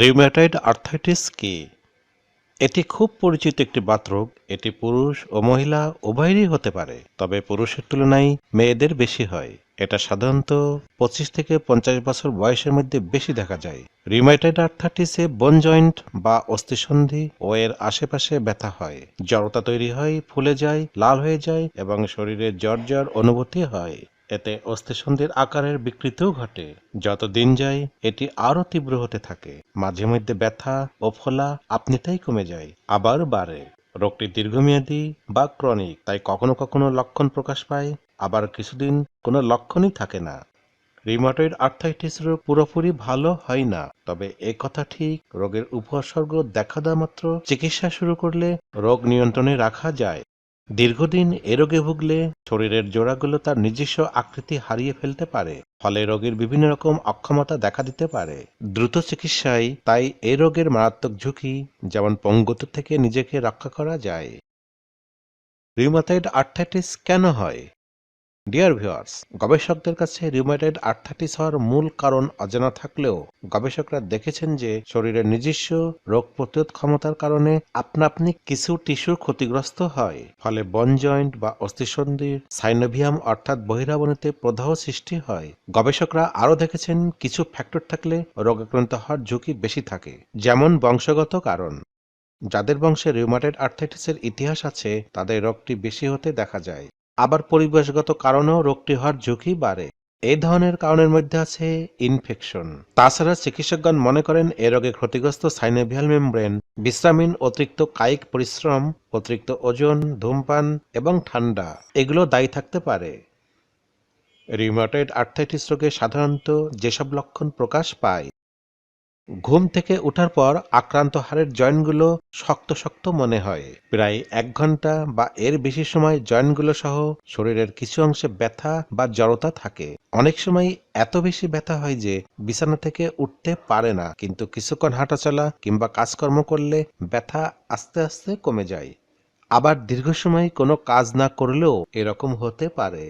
Rheumatoid arthritis কি? এটি খুব পরিচিত একটি বাতরোগ। এটি পুরুষ ও মহিলা উভয়েরই হতে পারে, তবে পুরুষের তুলনায় মেয়েদের বেশি হয়। এটা সাধারণত পঁচিশ থেকে পঞ্চাশ বছর বয়সের মধ্যে বেশি দেখা যায়। রিউম্যাটয়েড আর্থাইটিসে বোন জয়েন্ট বা অস্থিসন্ধি ও এর আশেপাশে ব্যথা হয়। জড়তা তৈরি হয়, ফুলে যায়, লাল হয়ে যায় এবং শরীরে জ্বর জ্বর অনুভূতি হয়। এতে অস্থিসন্ধির আকারের বিকৃতিও ঘটে। যত দিন যায়, এটি আরও তীব্র হতে থাকে। মাঝে মধ্যে ব্যথা ও ফোলা আপনিতাই কমে যায়, আবার বাড়ে। রোগটি দীর্ঘমেয়াদী বা ক্রনিক, তাই কখনো কখনো লক্ষণ প্রকাশ পায়, আবার কিছুদিন কোনো লক্ষণই থাকে না। রিমাটয়েড আর্থাইটিস রোগ পুরোপুরি ভালো হয় না, তবে এ কথা ঠিক, রোগের উপসর্গ দেখা দেওয়া মাত্র চিকিৎসা শুরু করলে রোগ নিয়ন্ত্রণে রাখা যায়। দীর্ঘদিন এ রোগে ভুগলে শরীরের জোড়াগুলো তার নিজস্ব আকৃতি হারিয়ে ফেলতে পারে, ফলে রোগের বিভিন্ন রকম অক্ষমতা দেখা দিতে পারে। দ্রুত চিকিৎসায় তাই এ রোগের মারাত্মক ঝুঁকি, যেমন পঙ্গত থেকে নিজেকে রক্ষা করা যায় রিউমাথাইড আর্থাইটিস কেন হয়? ডিয়ার ভিউয়ার্স গবেষকদের কাছে রিউমাটয়েড আর্থাইটিস হওয়ার মূল কারণ অজানা থাকলেও গবেষকরা দেখেছেন যে শরীরের নিজস্ব রোগ প্রতিরোধ ক্ষমতার কারণে আপনা আপনি কিছু টিস্যু ক্ষতিগ্রস্ত হয়। ফলে বন জয়েন্ট বা অস্থিসন্ধির সাইনোভিয়াম অর্থাৎ বহিরাবনীতে প্রদাহ সৃষ্টি হয়। গবেষকরা আরও দেখেছেন কিছু ফ্যাক্টর থাকলে রোগাক্রান্ত হওয়ার ঝুঁকি বেশি থাকে, যেমন বংশগত কারণ। যাদের বংশে রিউমাটয়েড আর্থাইটিসের ইতিহাস আছে, তাদের রোগটি বেশি হতে দেখা যায়। আবার পরিবেশগত কারণেও রোগটি হওয়ার ঝুঁকি বাড়ে। এই ধরনের কারণের মধ্যে আছে ইনফেকশন তাছাড়া চিকিৎসকগণ মনে করেন এ রোগে ক্ষতিগ্রস্ত সাইনোভিয়াল মেমব্রেন বিশ্রামীন অতিরিক্ত কায়িক পরিশ্রম, অতিরিক্ত ওজন, ধূমপান এবং ঠান্ডা, এগুলো দায়ী থাকতে পারে। রিউমাটয়েড আর্থাইটিস রোগে সাধারণত যেসব লক্ষণ প্রকাশ পায় ঘুম থেকে ওঠার পর আক্রান্ত হাড়ের জয়েন্টগুলো শক্ত শক্ত মনে হয়। প্রায় এক ঘণ্টা বা এর বেশি সময় জয়েন্টগুলো সহ শরীরের কিছু অংশে ব্যথা বা জড়তা থাকে। অনেক সময় এত বেশি ব্যথা হয় যে বিছানা থেকে উঠতে পারে না, কিন্তু কিছুক্ষণ হাঁটাচলা কিংবা কাজকর্ম করলে ব্যথা আস্তে আস্তে কমে যায়। আবার দীর্ঘ সময় কোনো কাজ না করলেও এরকম হতে পারে।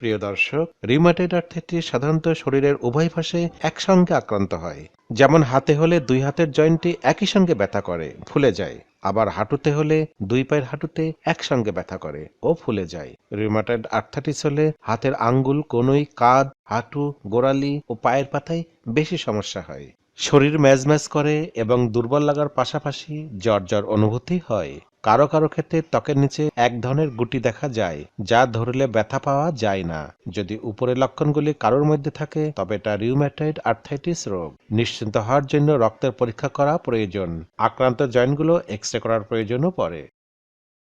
প্রিয় দর্শক রিউমাটয়েড আর্থাইটিস সাধারণত শরীরের উভয় পাশে একসঙ্গে আক্রান্ত হয়। যেমন হাতে হলে দুই হাতের জয়েন্টটি একই সঙ্গে ব্যথা করে, ফুলে যায়। আবার হাঁটুতে হলে দুই পায়ের হাঁটুতে একসঙ্গে ব্যথা করে ও ফুলে যায়। রিউমাটয়েড আর্থাইটিস হলে হাতের আঙ্গুল কনুই কাঁধ, হাঁটু, গোড়ালি ও পায়ের পাতায় বেশি সমস্যা হয়। শরীর ম্যাজম্যাজ করে এবং দুর্বল লাগার পাশাপাশি জ্বর জ্বর অনুভূতি হয়। কারও কারও ক্ষেত্রে ত্বকের নিচে এক ধরনের গুটি দেখা যায়, যা ধরলে ব্যথা পাওয়া যায় না। যদি উপরের লক্ষণগুলি কারোর মধ্যে থাকে, তবে এটা রিউম্যাটয়েড আর্থাইটিস রোগ। নিশ্চিন্ত হওয়ার জন্য রক্তের পরীক্ষা করা প্রয়োজন। আক্রান্ত জয়েন্টগুলো এক্স রে করার প্রয়োজনও পড়ে।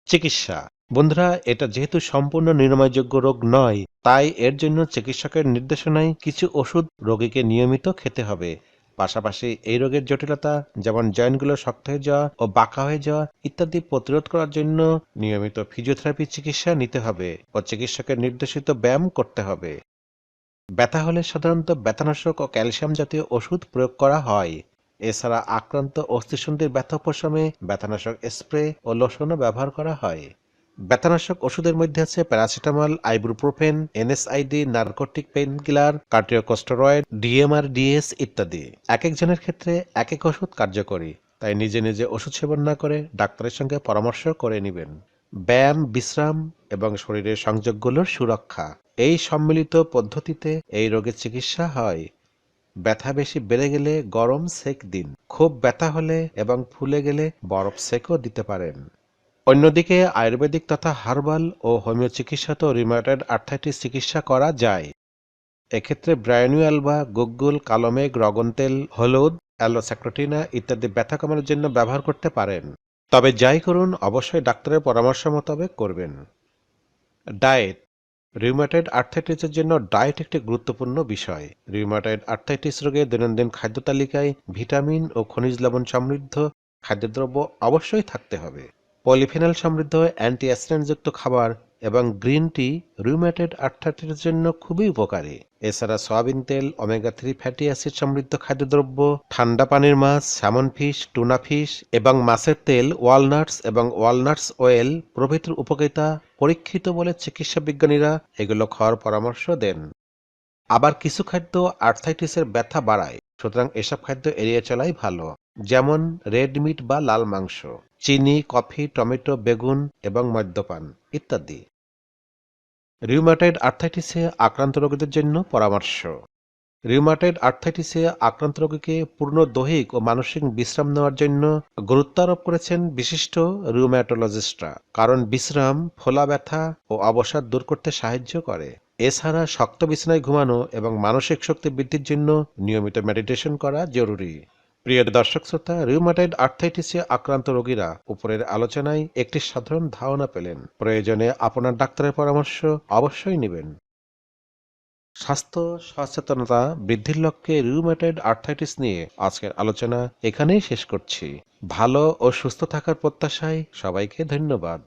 চিকিৎসা। বন্ধুরা, এটা যেহেতু সম্পূর্ণ নিরাময়যোগ্য রোগ নয়, তাই এর জন্য চিকিৎসকের নির্দেশনায় কিছু ওষুধ রোগীকে নিয়মিত খেতে হবে। পাশাপাশি এই রোগের জটিলতা, যেমন জয়েন্টগুলো শক্ত হয়ে যাওয়া ও বাঁকা হয়ে যাওয়া ইত্যাদি প্রতিরোধ করার জন্য নিয়মিত ফিজিওথেরাপি চিকিৎসা নিতে হবে ও চিকিৎসকের নির্দেশিত ব্যায়াম করতে হবে। ব্যথা হলে সাধারণত ব্যথানাশক ও ক্যালসিয়াম জাতীয় ওষুধ প্রয়োগ করা হয়। এছাড়া আক্রান্ত অস্থিসন্ধির ব্যথা উপশমে ব্যথানাশক স্প্রে ও লোশনও ব্যবহার করা হয়। ব্যথানাশক ওষুধের মধ্যে আছে paracetamol ibuprofen NSAID, narcotic pain killer corticosteroid DMARD, DS ইত্যাদি। এক একজনের ক্ষেত্রে এক এক ওষুধ কার্যকরী, তাই নিজে নিজে ওষুধ সেবন না করে ডাক্তারের সঙ্গে পরামর্শ করে নেবেন। ব্যায়াম, বিশ্রাম এবং শরীরের সংযোগগুলোর সুরক্ষা। এই সম্মিলিত পদ্ধতিতে এই রোগের চিকিৎসা হয়। ব্যথা বেশি বেড়ে গেলে গরম সেক দিন। খুব ব্যথা হলে এবং ফুলে গেলে বরফ সেকও দিতে পারেন। অন্যদিকে আয়ুর্বেদিক তথা হার্বাল ও হোমিও চিকিৎসাতেও রিমাটয়েড আর্থাইটিস চিকিৎসা করা যায়। এক্ষেত্রে ব্রায়নুয়াল বা গুগ্গুল কালোমেঘ রগন তেল হলুদ, অ্যালোস্যাক্রোটিনা ইত্যাদি ব্যথা কমানোর জন্য ব্যবহার করতে পারেন। তবে যাই করুন, অবশ্যই ডাক্তারের পরামর্শ মোতাবেক করবেন। ডায়েট। রিউমাটয়েড আর্থাইটিসের জন্য ডায়েট একটি গুরুত্বপূর্ণ বিষয়। রিউমাটয়েড আর্থাইটিস রোগে দৈনন্দিন খাদ্য তালিকায় ভিটামিন ও খনিজ লবণ সমৃদ্ধ খাদ্যদ্রব্য অবশ্যই থাকতে হবে। পলিফেনল সমৃদ্ধ অ্যান্টি অ্যাক্সিডেন্টযুক্ত খাবার এবং গ্রিন টি রুমেটেড আর্থাইটিসের জন্য খুবই উপকারী। এছাড়া সয়াবিন তেল, ওমেগা থ্রি ফ্যাটি অ্যাসিড সমৃদ্ধ খাদ্যদ্রব্য, ঠান্ডা পানির মাছ স্যামন ফিশ টুনা ফিশ এবং মাছের তেল ওয়ালনাটস এবং ওয়ালনাটস অয়েল প্রভৃতির উপকারিতা পরীক্ষিত বলে চিকিৎসা বিজ্ঞানীরা এগুলো খাওয়ার পরামর্শ দেন। আবার কিছু খাদ্য আর্থাইটিসের ব্যথা বাড়ায়। সুতরাং এসব খাদ্য এড়িয়ে চলাই ভালো, যেমন রেড মিট বা লাল মাংস, চিনি, কফি, টমেটো, বেগুন এবং মদ্যপান ইত্যাদি। রিউমাটয়েড আর্থাইটিসে আক্রান্ত রোগীদের জন্য পরামর্শ, রিউমাটয়েড আর্থাইটিসে আক্রান্ত রোগীকে পূর্ণ দৈহিক ও মানসিক বিশ্রাম নেওয়ার জন্য গুরুত্ব আরোপ করেছেন বিশিষ্ট রিউম্যাটোলজিস্টরা, কারণ বিশ্রাম, ফোলা ব্যথা ও অবসাদ দূর করতে সাহায্য করে। এছাড়া শক্ত বিছানায় ঘুমানো এবং মানসিক শক্তি বৃদ্ধির জন্য নিয়মিত মেডিটেশন করা জরুরি। প্রিয় দর্শক শ্রোতা রিউমাটয়েড আর্থাইটিসে আক্রান্ত রোগীরা উপরের আলোচনায় একটি সাধারণ ধারণা পেলেন। প্রয়োজনে আপনার ডাক্তারের পরামর্শ অবশ্যই নেবেন। স্বাস্থ্য সচেতনতা বৃদ্ধির লক্ষ্যে রিউমেটয়েড আর্থাইটিস নিয়ে আজকের আলোচনা এখানেই শেষ করছি। ভালো ও সুস্থ থাকার প্রত্যাশায় সবাইকে ধন্যবাদ।